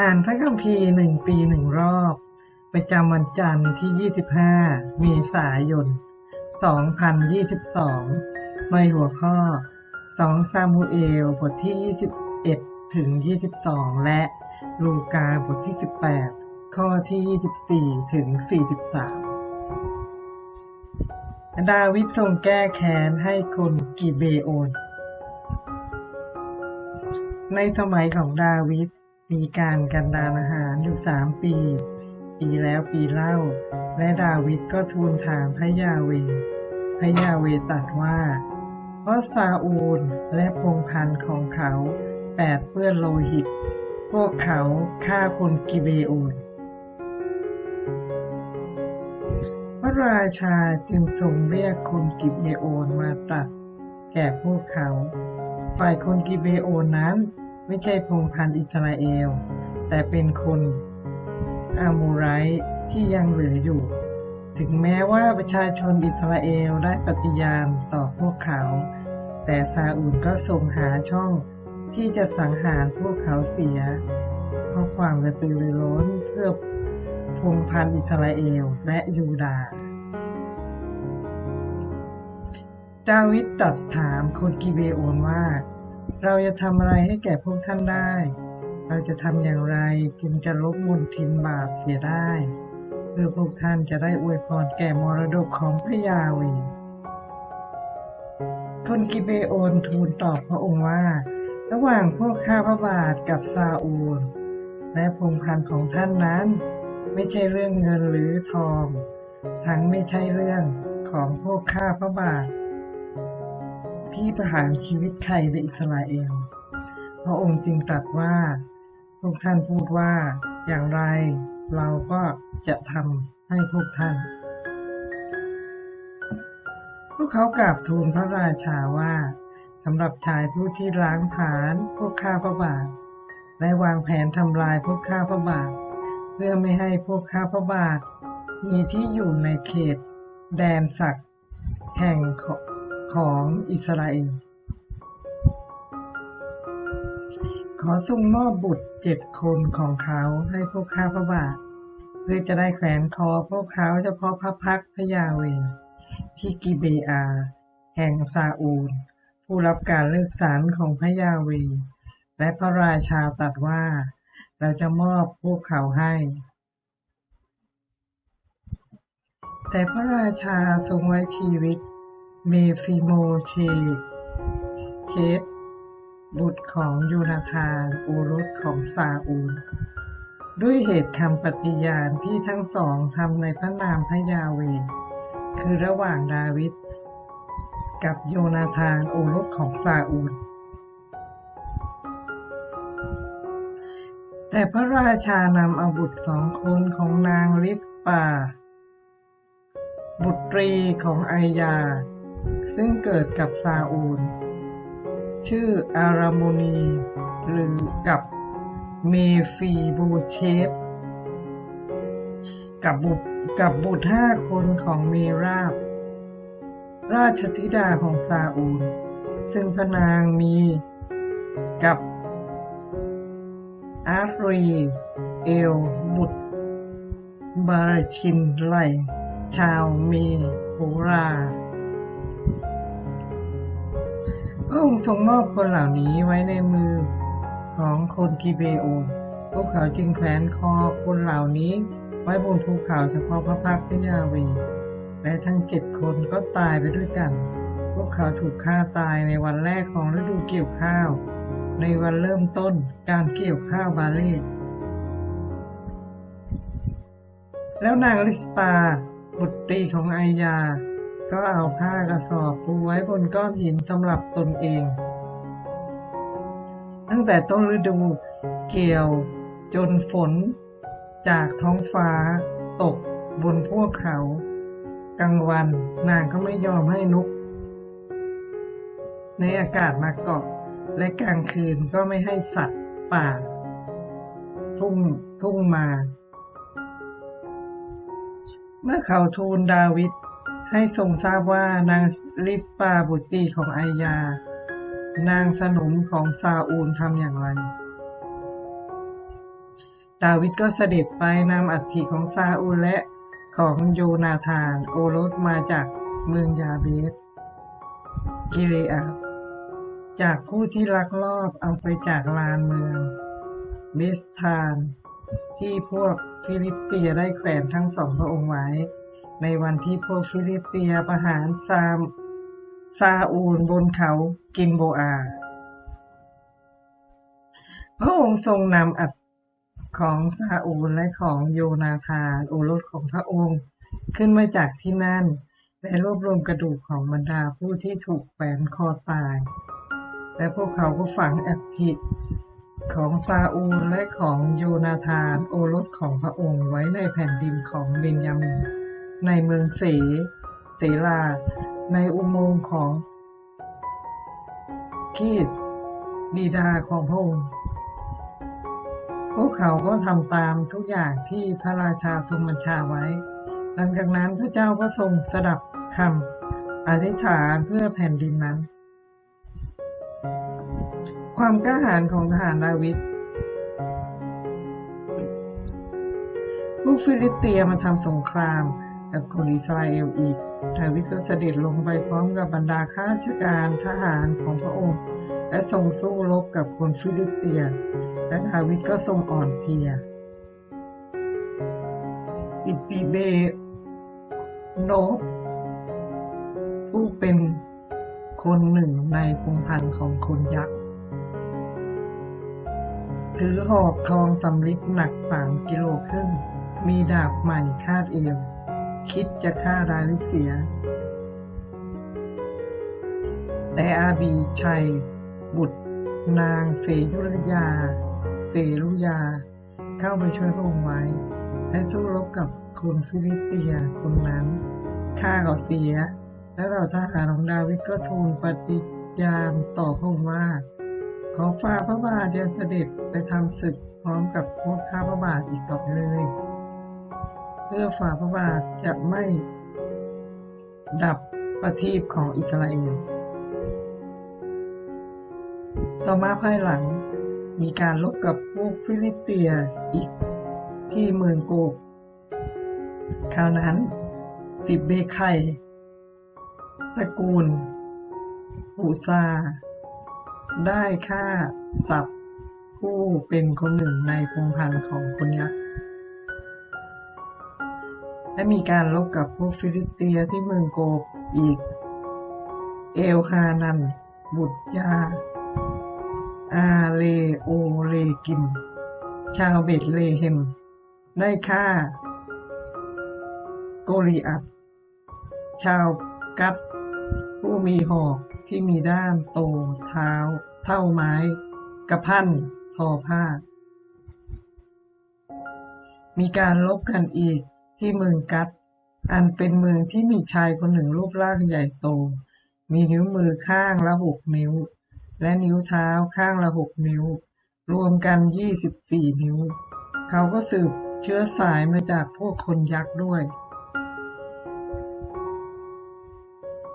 อ่านพระคัมภีร์หนึ่งปีหนึ่งรอบ ประจำวันจันทร์ที่ 25 เมษายน 2022 ในหัวข้อ 2 ซามูเอล บทที่ 21 ถึง 22 และลูกาบทที่ 18 ข้อที่ 24 ถึง 43 ดาวิดทรงแก้แค้นให้คนกิเบโอน ในสมัยของดาวิด มีการกันดารอาหารอยู่สามปี ปีแล้วปีเล่า และดาวิดก็ทูลถามพระยาเว พระยาเวตรัสว่า เพราะซาอูลและพงพันธ์ของเขาแปดเปื้อนโลหิต พวกเขาฆ่าคนกิเบโอนพระราชาจึงทรงเรียกคนกิเบโอนมาตรัสแก่พวกเขา ฝ่ายคนกิเบโอนนั้น ไม่ใช่พงพันธ์อิสราเอล แต่เป็นคนอามูไรที่ยังเหลืออยู่ ถึงแม้ว่าประชาชนอิสราเอลได้ปฏิญาณต่อพวกเขา แต่ซาอูลก็ทรงหาช่องที่จะสังหารพวกเขาเสีย เพราะความกระตือรือร้นเพื่อพงพันธ์อิสราเอลและยูดาห์ดาวิดตรัสถามคนกิเบโอนว่า เราจะทำอะไรให้แก่พวกท่านได้ เราจะทำอย่างไรจึงจะลบมนทินบาปเสียได้ เพื่อพวกท่านจะได้อวยพรแก่มรดกของพระยาเวห์คนกิเบโอนทูลตอบพระองค์ว่า ระหว่างพวกข้าพระบาทกับซาอูล และพงพันของท่านนั้น ไม่ใช่เรื่องเงินหรือทอง ทั้งไม่ใช่เรื่องของพวกข้าพระบาท ที่ประหารชีวิตใครในอิสราเอล พระองค์จึงตรัสว่าพวกท่านพูดว่าอย่างไรเราก็จะทำให้พวกท่าน พวกเขากราบทูลพระราชาว่าสำหรับชายผู้ที่ล้างผาญพวกข้าพระบาท และวางแผนทำลายพวกข้าพระบาท เพื่อไม่ให้พวกข้าพระบาท มีที่อยู่ในเขต แดนศักดิ์แห่ง ของอิสราเอล ขอทรงมอบบุตรเจ็ดคนของเขาให้พวกข้าพระบาท เพื่อจะได้แขวนคอพวกเขาเฉพาะพระพักพระยาเว ที่กิเบอา แห่งซาอูล ผู้รับการเลือกสรรของพระยาเว และพระราชาตรัสว่า เราจะมอบพวกเขาให้แต่พระราชาทรงไว้ชีวิต เมฟิโมเชเชตบุตรของยูนาธานโอรสของซาอูล ด้วยเหตุคำปฏิญาณที่ทั้งสองทำในพระนามพระยาเว คือระหว่างดาวิดกับโยนาธานโอรสของซาอูล แต่พระราชานำอาบุตรสองคนของนางลิสปา บุตรีของไอยา ซึ่งเกิดกับซาอูล ชื่ออารามนี หรือกับเมฟีบูเชฟ กับบุตรกับบุตรห้าคนของเมราบ ราชธิดาของซาอูล ซึ่งพนางมีกับอารีเอล บุตร บารชินไลชาวเมโหรา พระองค์ทรงมอบคนเหล่านี้ไว้ในมือของคนกิเบโอนพวกเขาจึงแขวนคอคนเหล่านี้ ไว้บนภูเขาเฉพาะพระพักตร์พระยาเวห์และทั้งเจ็ดคนก็ตายไปด้วยกัน พวกเขาถูกฆ่าตายในวันแรกของฤดูเกี่ยวข้าว ในวันเริ่มต้นการเกี่ยวข้าวบาเล่แล้วนางลิสปาบุตรีของไอยา ก็เอาผ้ากระสอบ ไว้บนก้อนหินสำหรับตนเอง ตั้งแต่ต้นฤดูเกี่ยวจนฝนจากท้องฟ้าตกบนพวกเขา กลางวันนางก็ไม่ยอมให้นกในอากาศมาเกาะและกลางคืนก็ไม่ให้สัตว์ป่า ทุ่งทุ่งมา เมื่อเขาทูลดาวิด ให้ทรงทราบว่านางลิสปาบุตรีของไอยา นางสนมของซาอูลทำอย่างไร ดาวิดก็เสด็จไปนำอัฐิของซาอูลและของโยนาธาน โอรสมาจากเมืองยาเบสกิเลอาจากผู้ที่ลักลอบเอาไปจากลานเมืองเบสทาน ที่พวกฟิลิปเตียได้แขวนทั้งสองพระองค์ไว้ ในวันที่พวกฟิลิเตียประหารซามซาอูลบนเขากินโบอา พระองค์ทรงนำอัฐของซาอูลและของโยนาธานโอรสของพระองค์ขึ้นมาจากที่นั่น และรวบรวมกระดูกของบรรดาผู้ที่ถูกแขวนคอตาย และพวกเขาก็ฝังอัฐิของซาอูลและของโยนาธานโอรสของพระองค์ไว้ในแผ่นดินของเบนยามิน ในเมืองสเสลา ในอุโมงค์ของคีสบิดาของพระองค์พวกเขาก็ทำตามทุกอย่างที่พระราชาทรงบัญชาไว้ หลังจากนั้นพระเจ้าก็ทรงสดับคำอธิษฐานเพื่อแผ่นดินนั้น ความกล้าหาญของทหารดาวิดพวกฟิลิปเตียมาทำสงคราม กับคนอิสราเอลอีก ดาวิดก็เสด็จลงไปพร้อมกับบรรดาข้าราชการทหารของพระองค์ และทรงสู้รบกับคนฟิลิปเตีย และดาวิดก็ทรงอ่อนเพลีย อิปิเบโนผู้เป็นคนหนึ่งในพงพันธ์ของคนยักษ์ ถือหอกทองสำริดหนักสามกิโลครึ่ง มีดาบใหม่คาดเอว คิดจะฆ่าดาวิดเสีย แต่อาบีชัย บุตร นางเสยุรยาเสรุยา เข้าไปช่วยพระองค์ไว้ และสู้รบกับคนฟิลิสเตียคนนั้นฆ่าเขาเสีย และเราทหารของดาวิดก็ทูลปฏิญาณต่อพระองค์ว่า ขอฝ่าพระบาทอย่าเสด็จไปทำศึกพร้อมกับพวกข้าพระบาทอีกต่อไปเลย เพื่อฝ่าพระบาทจะไม่ดับประทีปของอิสราเอล ต่อมาภายหลังมีการลบกับพวกฟิลิสเตียอีกที่เมืองโกกคราวนั้นสิบเบไคตระกูลปูซา ได้ฆ่าสับผู้เป็นคนหนึ่งในพงพันธ์ของคนยักษ์ และมีการลบกับพวกฟิลิสเตียที่เมืองโกกอีก เอลฮานัน บุตรยา อาเลโอเลกิมชาวเบตเลเฮม ได้ฆ่า โกลิอัตชาวกัตผู้มีหอกที่มีด้ามโตเท้า เท่าไม้ กระพันทอผ้า มีการลบกันอีก ที่เมืองกัตอันเป็นเมืองที่มีชายคนหนึ่งรูปร่างใหญ่โต มีนิ้วมือข้างละหกนิ้ว และนิ้วเท้าข้างละหกนิ้ว รวมกันยี่สิบสี่นิ้ว เขาก็สืบเชื้อสายมาจากพวกคนยักษ์ด้วย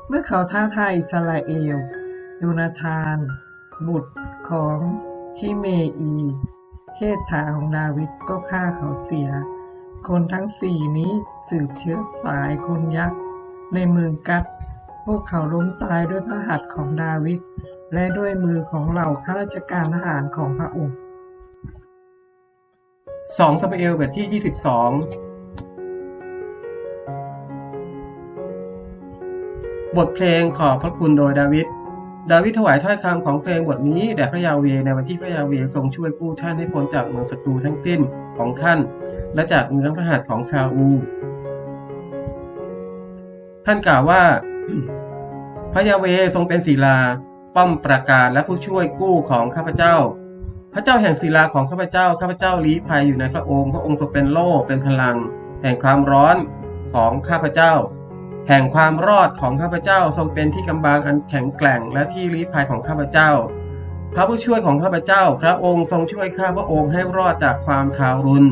เมื่อเขาท้าทายอิสราเอลโยนาธาน บุตรของชิเมอี เชษฐาของดาวิดก็ฆ่าเขาเสีย คนทั้งสี่นี้สืบเชื้อสายคนยักษ์ในเมืองกัดพวกเขาล้มตายด้วยพระหัตถ์ของดาวิดและด้วยมือของเหล่าข้าราชการทหารของพระองค์สองซาเอลบทที่ยี่สิบสองบทเพลงขอบพระคุณโดยดาวิด ดาวิดถวายถ้อยคำของเพลงบทนี้แด่พระยาเวในวันที่พระยาเวทรงช่วยกู้ท่านให้พ้นจากเมืองศัตรูทั้งสิ้นของท่าน และจากเงื้อมพระหัตถ์ของชาอู ท่านกล่าวว่า พระยาเวทรงเป็นศิลา ป้อมประการและผู้ช่วยกู้ของข้าพเจ้า พระเจ้าแห่งศิลาของข้าพเจ้าข้าพเจ้าลี้ภัยอยู่ในพระองค์พระองค์ทรงเป็นโล่เป็นพลัง แห่งความร้อนของข้าพเจ้า แห่งความรอดของข้าพเจ้าทรงเป็นที่กำบังอันแข็งแกร่งและที่ลี้ภัยของข้าพเจ้า พระผู้ช่วยของข้าพเจ้า พระองค์ทรงช่วยข้าพระองค์ให้รอดจากความทารุณ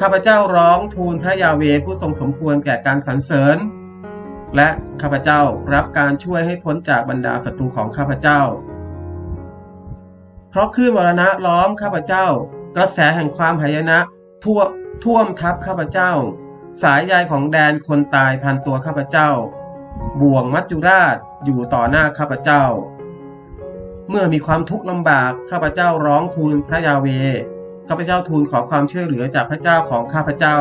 ข้าพเจ้าร้องทูลพระยาเวผู้ทรงสมควรแก่การสรรเสริญ และข้าพเจ้ารับการช่วยให้พ้นจากบรรดาศัตรูของข้าพเจ้า เพราะคลื่นมรณะล้อมข้าพเจ้า กระแสแห่งความหายนะท่วท่วมทับข้าพเจ้า สายใยของแดนคนตายพันตัวข้าพเจ้า บ่วงมัจจุราชอยู่ต่อหน้าข้าพเจ้า เมื่อมีความทุกข์ลำบากข้าพเจ้าร้องทูลพระยาเวข้าพเจ้าทูลขอความช่วยเหลือจากพระเจ้าของข้าพเจ้า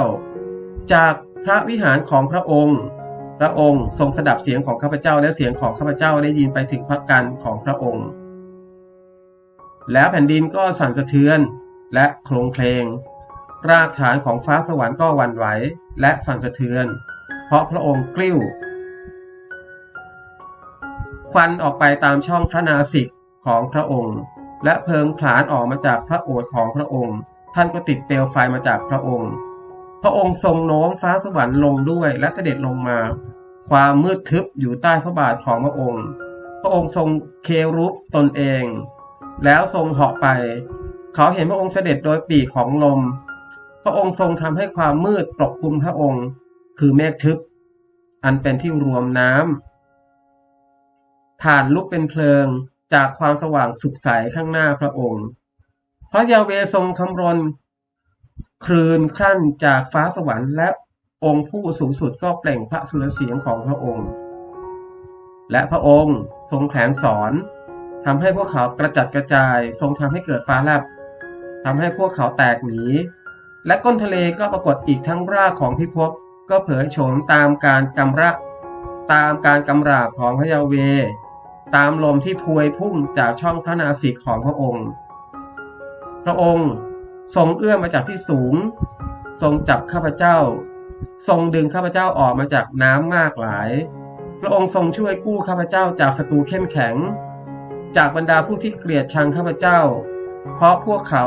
จากพระวิหารของพระองค์ พระองค์ทรงสดับเสียงของข้าพเจ้าและเสียงของข้าพเจ้าได้ยินไปถึงพระกันของพระองค์ แล้วแผ่นดินก็สั่นสะเทือนและโคลงเพลง รากฐานของฟ้าสวรรค์ก็วันไหวและสั่นสะเทือน เพราะพระองค์กลิ้ว ควันออกไปตามช่องพระนาสิกของพระองค์ และเพลิงผลาญออกมาจากพระโอษฐ์ของพระองค์ ท่านก็ติดเปลวไฟมาจากพระองค์ พระองค์ทรงโน้มฟ้าสวรรค์ลงด้วยและเสด็จลงมา ความมืดทึบอยู่ใต้พระบาทของพระองค์ พระองค์ทรงเครุปตนเอง แล้วทรงเหาะไป เขาเห็นพระองค์เสด็จโดยปีกของลม พระองค์ทรงทำให้ความมืดปกคลุมพระองค์ คือเมฆทึบ อันเป็นที่รวมน้ำผ่านลุกเป็นเพลิงจากความสว่างสุขใสข้างหน้าพระองค์ พระยาเวทรงคำรนคลืนครั่นจากฟ้าสวรรค์และองค์ผู้สูงสุดก็เปล่งพระสุรเสียงของพระองค์ และพระองค์ทรงแผลงสอนทำให้พวกเขากระจัดกระจาย ทรงทำให้เกิดฟ้าแลบทำให้พวกเขาแตกหนี และก้นทะเลก็ปรากฏอีกทั้งรากของพิภพก็เผยโฉมตามการกำระตามการกำราบของพระยาเว ตามลมที่พวยพุ่งจากช่องพระนาสิกของพระองค์ พระองค์ทรงเอื้อมมาจากที่สูง ทรงจับข้าพเจ้า ทรงดึงข้าพเจ้าออกมาจากน้ำมากหลาย พระองค์ทรงช่วยกู้ข้าพเจ้าจากศัตรูเข้มแข็ง จากบรรดาผู้ที่เกลียดชังข้าพเจ้า เพราะพวกเขา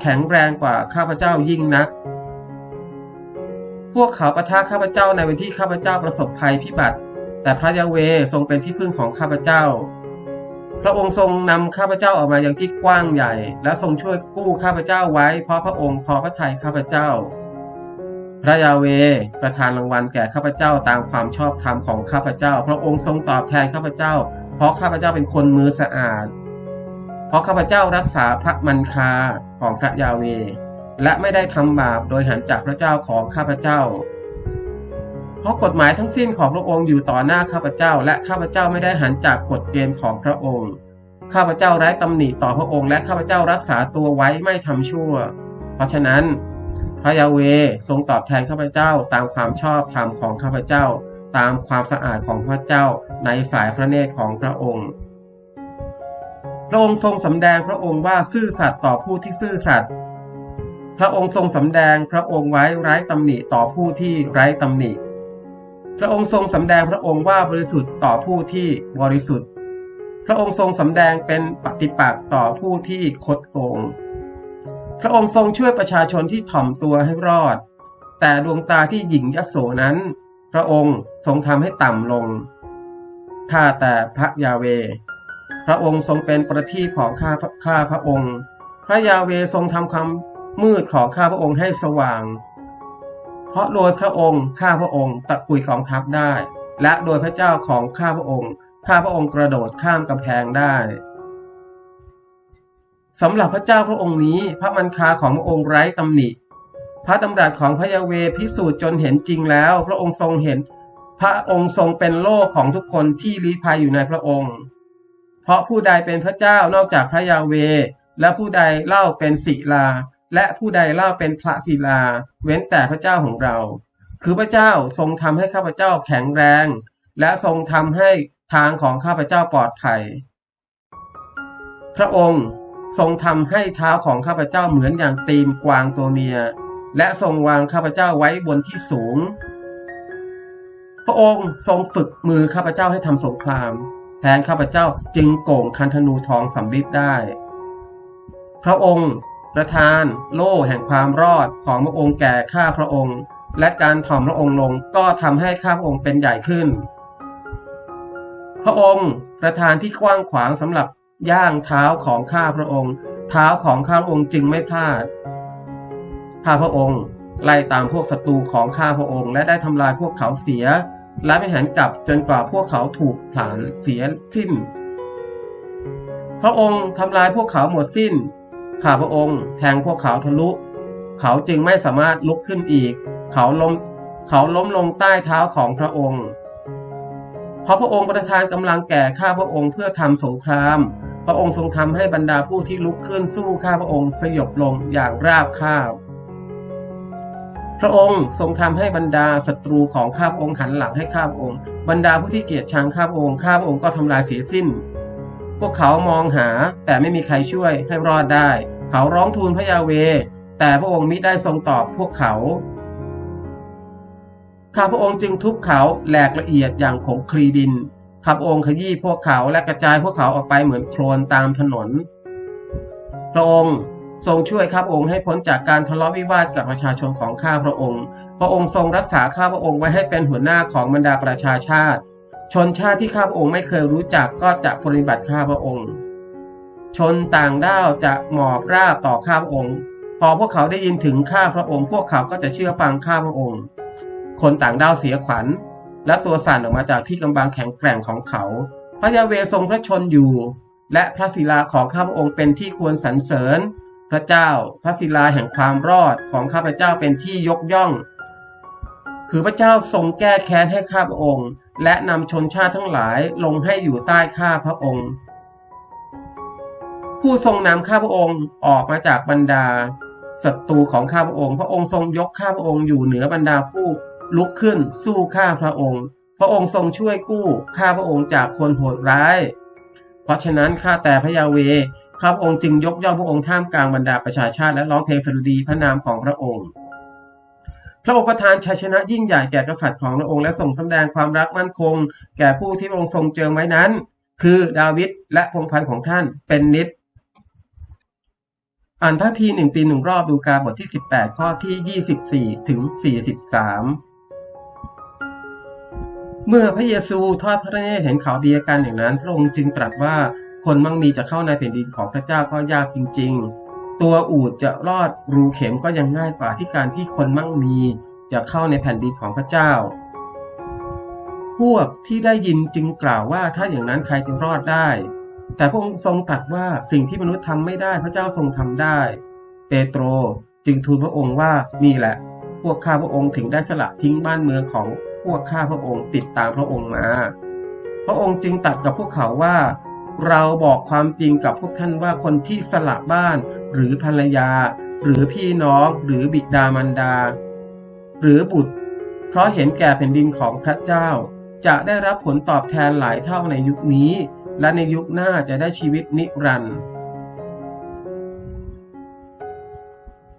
แข็งแรงกว่าข้าพเจ้ายิ่งนัก พวกเขาประทะข้าพเจ้าในวันที่ข้าพเจ้าประสบภัยพิบัติ แต่พระยาเวทรงเป็นที่พึ่งของข้าพเจ้า พระองค์ทรงนำข้าพเจ้าออกมาอยังที่กว้างใหญ่ และทรงช่วยกู้ข้าพเจ้าไว้ เพราะพระองค์พอพระทัยข้าพเจ้า พระยาเวประทานรางวัลแก่ข้าพเจ้าตามความชอบธรรมของข้าพเจ้า พระองค์ทรงตอบแทนข้าพเจ้า เพราะข้าพเจ้าเป็นคนมือสะอาด เพราะข้าพเจ้ารักษาพระมันคา ของพระยาเว และไม่ได้ทำบาปโดยหันจากพระเจ้าของข้าพเจ้า เพราะกฎหมายทั้งสิ้นของพระองค์อยู่ต่อหน้าข้าพเจ้า และข้าพเจ้าไม่ได้หันจากกฎเกณฑ์ของพระองค์ ข้าพเจ้าไร้ตำหนิต่อพระองค์ และข้าพเจ้ารักษาตัวไว้ไม่ทำชั่ว เพราะฉะนั้นพระยาเวทรงตอบแทนข้าพเจ้าตามความชอบธรรมของข้าพเจ้า ตามความสะอาดของพระเจ้าในสายพระเนตรของพระองค์ ระองค์ทรงสำแดงพระองค์ว่าซื่อสัตย์ต่อผู้ที่ซื่อสัตย์พระองค์ทรงสำแดงพระองค์ไว้ไร้ตำหนิต่อผู้ที่ไร้ตำหนิ พระองค์ทรงสำแดงพระองค์ว่าบริสุทธิ์ต่อผู้ที่บริสุทธิ์ พระองค์ทรงสำแดงเป็นปฏิปักษ์ต่อผู้ที่คดโกง พระองค์ทรงช่วยประชาชนที่ถ่อมตัวให้รอด แต่ดวงตาที่หยิ่งยโสนั้น พระองค์ทรงทำให้ต่ำลงข้าแต่พระยาเว พระองค์ทรงเป็นประทีปของข้าข้าพระองค์ พระยาเวทรงทำความมืดของข้าพระองค์ให้สว่าง เพราะโดยพระองค์ข้าพระองค์ตะกุยกองทัพได้ และโดยพระเจ้าของข้าพระองค์ ข้าพระองค์กระโดดข้ามกำแพงได้สำหรับพระเจ้าพระองค์นี้ พระมันคาของพระองค์ไร้ตำหนิ พระดำรัสของพระยาเวพิสูจน์จนเห็นจริงแล้ว พระองค์ทรงเห็น พระองค์ทรงเป็นโลกของทุกคนที่ลี้ภัยอยู่ในพระองค์ เพราะผู้ใดเป็นพระเจ้านอกจากพระยาเว และผู้ใดเล่าเป็นศิลา และผู้ใดเล่าเป็นพระศิลา เว้นแต่พระเจ้าของเรา คือพระเจ้าทรงทำให้ข้าพเจ้าแข็งแรง และทรงทำให้ทางของข้าพเจ้าปลอดภัย พระองค์ทรงทำให้เท้าของข้าพเจ้าเหมือนอย่างตีนกวางตัวเมีย และทรงวางข้าพเจ้าไว้บนที่สูง พระองค์ทรงฝึกมือข้าพเจ้าให้ทำสงคราม แทนข้าพเจ้าจึงโก่งคันธนูทองสำริดได้ พระองค์ประทานโล่แห่งความรอดของพระองค์แก่ข้าพระองค์ และการถ่อมพระองค์ลงก็ทำให้ข้าพระองค์เป็นใหญ่ขึ้น พระองค์ประทานที่กว้างขวางสำหรับย่างเท้าของข้าพระองค์ เท้าของข้าพระองค์จึงไม่พลาด ข้าพระองค์ไล่ตามพวกศัตรูของข้าพระองค์ และได้ทำลายพวกเขาเสีย และไม่หันกลับจนกว่าพวกเขาถูกผลาญเสียสิ้น พระองค์ทำลายพวกเขาหมดสิ้น ข้าพระองค์แทงพวกเขาทะลุ เขาจึงไม่สามารถลุกขึ้นอีก เขาล้มเขาล้มลงใต้เท้าของพระองค์เพราะพระองค์ประทานกำลังแก่ข้าพระองค์เพื่อทำสงคราม พระองค์ทรงทำให้บรรดาผู้ที่ลุกขึ้นสู้ข้าพระองค์สยบลงอย่างราบคาบ พระองค์ทรงทำให้บรรดาศัตรูของข้าพระองค์หันหลังให้ข้าพระองค์ บรรดาผู้ที่เกลียดชังข้าพระองค์ข้าพระองค์ก็ทำลายเสียสิ้น พวกเขามองหาแต่ไม่มีใครช่วยให้รอดได้ เขาร้องทูลพระยาเว แต่พระองค์มิได้ทรงตอบพวกเขาข้าพระองค์จึงทุบเขาแหลกละเอียดอย่างผงคลีดินข้าพระองค์ขยี้พวกเขาและกระจายพวกเขาออกไปเหมือนโคลนตามถนน พระองค์ ทรงช่วยข้าพระองค์ให้พ้นจากการทะเลาะวิวาทกับประชาชนของข้าพระองค์ พระองค์ทรงรักษาข้าพระองค์ไว้ให้เป็นหัวหน้าของบรรดาประชาชาติ ชนชาติที่ข้าพระองค์ไม่เคยรู้จักก็จะปฏิบัติข้าพระองค์ ชนต่างด้าวจะหมอบราบต่อข้าพระองค์ พอพวกเขาได้ยินถึงข้าพระองค์ พวกเขาก็จะเชื่อฟังข้าพระองค์ คนต่างด้าวเสียขวัญ และตัวสั่นออกมาจากที่กำบังแข็งแกร่งของเขา พระยาเวทรงพระชนอยู่ และพระศิลาของข้าพระองค์เป็นที่ควรสรรเสริญ พระเจ้า พระศิลาแห่งความรอดของข้าพเจ้าเป็นที่ยกย่อง คือพระเจ้าทรงแก้แค้นให้ข้าพระองค์ และนำชนชาติทั้งหลายลงให้อยู่ใต้ข้าพระองค์ ผู้ทรงนำข้าพระองค์ออกมาจากบรรดาศัตรูของข้าพระองค์ พระองค์ทรงยกข้าพระองค์อยู่เหนือบรรดาผู้ลุกขึ้นสู้ข้าพระองค์ พระองค์ทรงช่วยกู้ข้าพระองค์จากคนโหดร้าย เพราะฉะนั้นข้าแต่พระยาเวข้าพระองค์จึงยกย่องพระองค์ท่ามกลางบรรดาประชาชาติและร้องเพลงสดุดีพระนามของพระองค์ พระองค์ประทานชัยชนะยิ่งใหญ่แก่กษัตริย์ของพระองค์และทรงแสดงความรักมั่นคง แก่ผู้ที่พระองค์ทรงเจิมไว้นั้น คือดาวิดและพงพันธ์ของท่านเป็นนิดอ่านพระพีหนึ่งปีหนึ่งรอบดูกาบทที่ 18 ข้อที่ 24 ถึง 43 เมื่อพระเยซูทอดพระเนตรเห็นเขาเดียกันอย่างนั้น พระองค์จึงตรัสว่า คนมั่งมีจะเข้าในแผ่นดินของพระเจ้าก็ยากจริง ๆ ตัวอูดจะรอดรูเข็มก็ยังง่ายกว่าที่การที่คนมั่งมีจะเข้าในแผ่นดินของพระเจ้า พวกที่ได้ยินจึงกล่าวว่าถ้าอย่างนั้นใครจะรอดได้ แต่พระองค์ทรงตรัสว่าสิ่งที่มนุษย์ทำไม่ได้พระเจ้าทรงทำได้ เปโตรจึงทูลพระองค์ว่านี่แหละ พวกข้าพระองค์ถึงได้สละทิ้งบ้านเมืองของพวกข้าพระองค์ติดตามพระองค์มา พระองค์จึงตัดกับพวกเขาว่า เราบอกความจริงกับพวกท่านว่าคนที่สละบ้าน หรือภรรยา หรือพี่น้องหรือบิดามารดา หรือบุตร เพราะเห็นแก่แผ่นดินของพระเจ้า จะได้รับผลตอบแทนหลายเท่าในยุคนี้ และในยุคหน้าจะได้ชีวิตนิรันดร์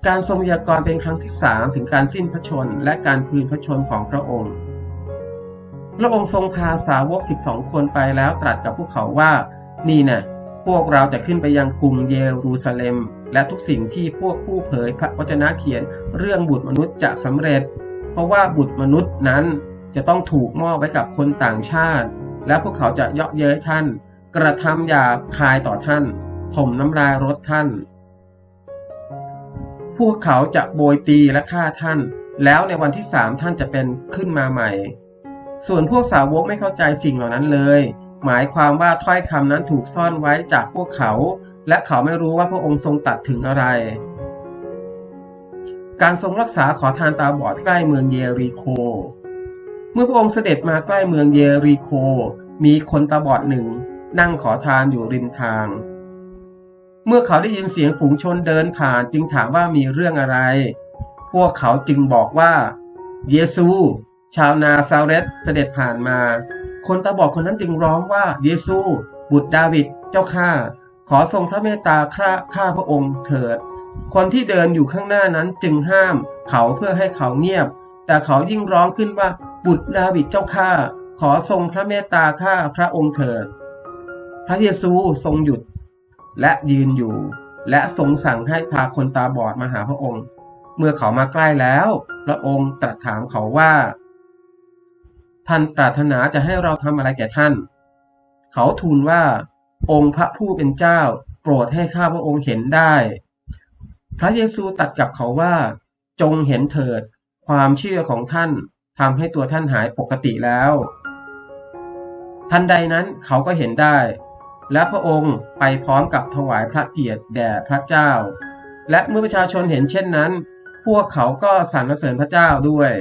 การทรงพยากรณ์เป็นครั้งที่สามถึงการสิ้นพระชนและการคืนพระชนของพระองค์ พระองค์ทรงพาสาวกสิบสองคนไปแล้วตรัสกับพวกเขาว่า นี่นะพวกเราจะขึ้นไปยังกรุงเยรูซาเล็ม และทุกสิ่งที่พวกผู้เผยพระวจนะเขียนเรื่องบุตรมนุษย์จะสำเร็จ เพราะว่าบุตรมนุษย์นั้นจะต้องถูกมอบไว้กับคนต่างชาติ และพวกเขาจะเยาะเย้ยท่าน กระทำหยาบคายต่อท่านถมน้ำลายรถท่าน พวกเขาจะโบยตีและฆ่าท่าน แล้วในวันที่สามท่านจะเป็นขึ้นมาใหม่ ส่วนพวกสาวกไม่เข้าใจสิ่งเหล่านั้นเลย หมายความว่าถ้อยคำนั้นถูกซ่อนไว้จากพวกเขา และเขาไม่รู้ว่าพระองค์ทรงตัดถึงอะไร การทรงรักษาขอทานตาบอดใกล้เมืองเยรีโค เมื่อพระองค์เสด็จมาใกล้เมืองเยรีโค มีคนตาบอดหนึ่งนั่งขอทานอยู่ริมทาง เมื่อเขาได้ยินเสียงฝูงชนเดินผ่านจึงถามว่ามีเรื่องอะไร พวกเขาจึงบอกว่า เยซู ชาวนาซาเรตเสด็จผ่านมา คนตาบอดคนนั้นจึงร้องว่าเยซู บุตรดาวิดเจ้าข้าขอทรงพระเมตตาข้าข้าพระองค์เถิด คนที่เดินอยู่ข้างหน้านั้นจึงห้ามเขาเพื่อให้เขาเงียบ แต่เขายิ่งร้องขึ้นว่าบุตรดาวิดเจ้าข้าขอทรงพระเมตตาข้าพระองค์เถิด พระเยซูทรงหยุดและยืนอยู่ และทรงสั่งให้พาคนตาบอดมาหาพระองค์ เมื่อเขามาใกล้แล้ว พระองค์ตรัสถามเขาว่า ท่านปรารถนาจะให้เราทำอะไรแก่ท่าน เขาทูลว่า องค์พระผู้เป็นเจ้า โปรดให้ข้าพระองค์เห็นได้ พระเยซูตรัสกับเขาว่า จงเห็นเถิด ความเชื่อของท่านทำให้ตัวท่านหายปกติแล้วทันใดนั้นเขาก็เห็นได้ และพระองค์ไปพร้อมกับถวายพระเกียรติแด่พระเจ้า และเมื่อประชาชนเห็นเช่นนั้น พวกเขาก็สรรเสริญพระเจ้าด้วย